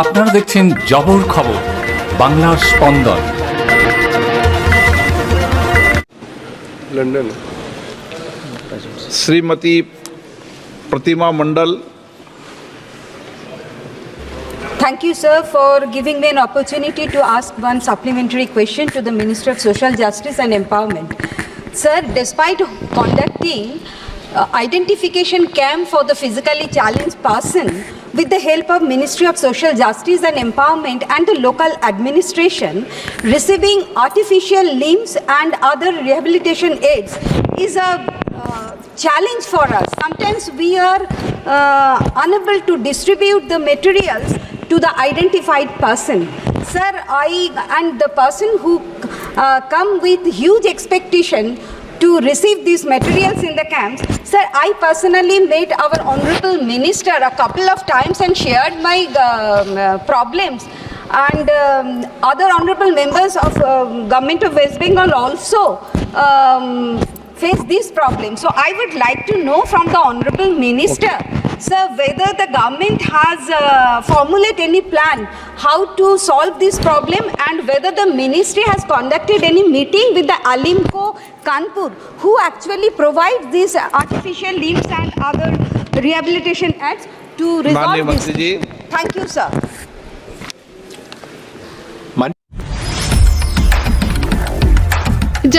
আপনারা দেখছেন জবর খবর বাংলার স্পন্দন London Shrimati Pratima Mondal Thank you, sir, for giving me an opportunity to ask one supplementary question to the Minister of Social Justice and Empowerment. Sir, despite conducting uh, identification camp for the physically challenged person with the help of Ministry of Social Justice and Empowerment and the local administration, receiving artificial limbs and other rehabilitation aids is a uh, challenge for us. Sometimes we are uh, unable to distribute the materials to the identified person. Sir, I and the person who uh, come with huge expectation to receive these materials in the camps. Sir, I personally met our honorable minister a couple of times and shared my um, uh, problems. And um, other honorable members of uh, government of West Bengal also um, face these problems. So I would like to know from the Honorable Minister, sir, whether the government has uh, formulated any plan how to solve this problem and whether the ministry has conducted any meeting with the Alimco Kanpur who actually provides these artificial limbs and other rehabilitation acts to resolve this. Thank you, sir.